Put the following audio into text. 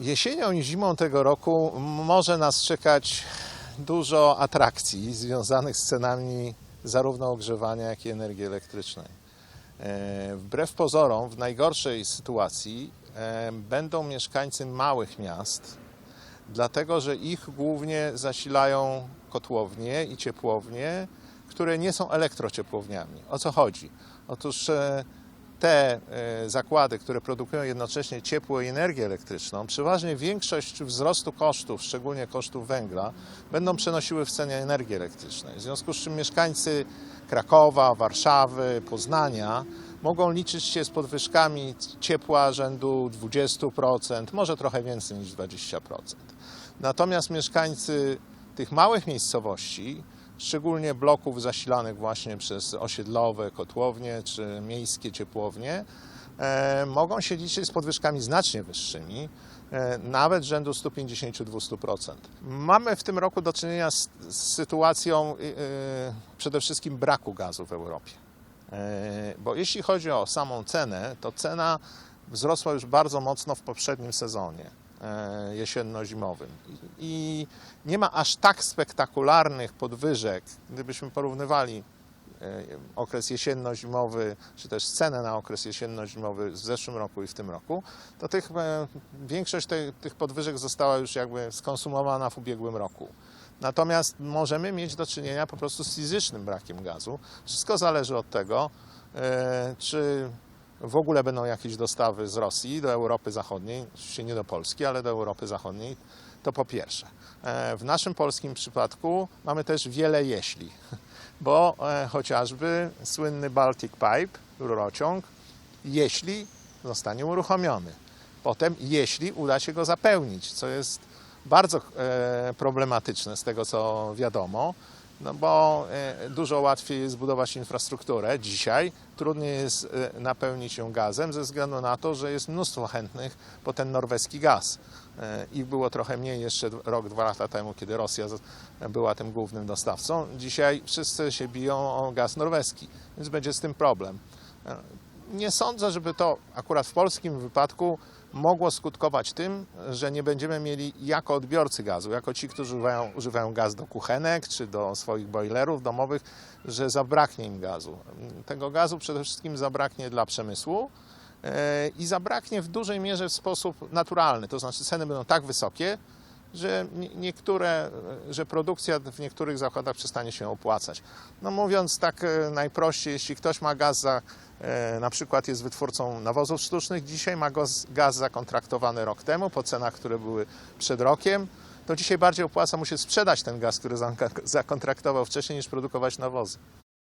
Jesienią i zimą tego roku może nas czekać dużo atrakcji związanych z cenami zarówno ogrzewania, jak i energii elektrycznej. E, Wbrew pozorom, w najgorszej sytuacji e, będą mieszkańcy małych miast, dlatego że ich głównie zasilają kotłownie i ciepłownie, które nie są elektrociepłowniami. O co chodzi? Otóż e, te e, zakłady, które produkują jednocześnie ciepło i energię elektryczną, przeważnie większość wzrostu kosztów, szczególnie kosztów węgla, będą przenosiły w cenie energii elektrycznej. W związku z czym mieszkańcy Krakowa, Warszawy, Poznania mogą liczyć się z podwyżkami ciepła rzędu 20%, może trochę więcej niż 20%. Natomiast mieszkańcy tych małych miejscowości, szczególnie bloków zasilanych właśnie przez osiedlowe kotłownie czy miejskie ciepłownie, e, mogą się liczyć z podwyżkami znacznie wyższymi, e, nawet rzędu 150-200%. Mamy w tym roku do czynienia z, sytuacją e, przede wszystkim braku gazu w Europie. Bo jeśli chodzi o samą cenę, to cena wzrosła już bardzo mocno w poprzednim sezonie jesienno-zimowym. I- nie ma aż tak spektakularnych podwyżek, gdybyśmy porównywali e, okres jesienno-zimowy, czy też cenę na okres jesienno-zimowy w zeszłym roku i w tym roku, to tych, e, większość tych podwyżek została już jakby skonsumowana w ubiegłym roku. Natomiast możemy mieć do czynienia po prostu z fizycznym brakiem gazu. Wszystko zależy od tego, e, czy w ogóle będą jakieś dostawy z Rosji do Europy Zachodniej, oczywiście nie do Polski, ale do Europy Zachodniej, to po pierwsze. E, W naszym polskim przypadku mamy też wiele jeśli, bo e, chociażby słynny Baltic Pipe, rurociąg, jeśli zostanie uruchomiony. Potem, jeśli uda się go zapełnić, co jest bardzo e, problematyczne z tego, co wiadomo, no bo e, dużo łatwiej jest zbudować infrastrukturę dzisiaj, trudniej jest e, napełnić ją gazem ze względu na to, że jest mnóstwo chętnych po ten norweski gaz. E, Ich było trochę mniej jeszcze rok, dwa lata temu, kiedy Rosja była tym głównym dostawcą. Dzisiaj wszyscy się biją o gaz norweski, więc będzie z tym problem. Nie sądzę, żeby to akurat w polskim wypadku mogło skutkować tym, że nie będziemy mieli jako odbiorcy gazu, jako ci, którzy używają, używają gaz do kuchenek czy do swoich boilerów domowych, że zabraknie im gazu. Tego gazu przede wszystkim zabraknie dla przemysłu e, i zabraknie w dużej mierze w sposób naturalny. To znaczy ceny będą tak wysokie, że nie- niektóre, że produkcja w niektórych zakładach przestanie się opłacać. No mówiąc tak e, najprościej, jeśli ktoś ma gaz za, e, na przykład jest wytwórcą nawozów sztucznych, dzisiaj ma gaz, zakontraktowany rok temu po cenach, które były przed rokiem, to dzisiaj bardziej opłaca mu się sprzedać ten gaz, który zak- zakontraktował wcześniej, niż produkować nawozy.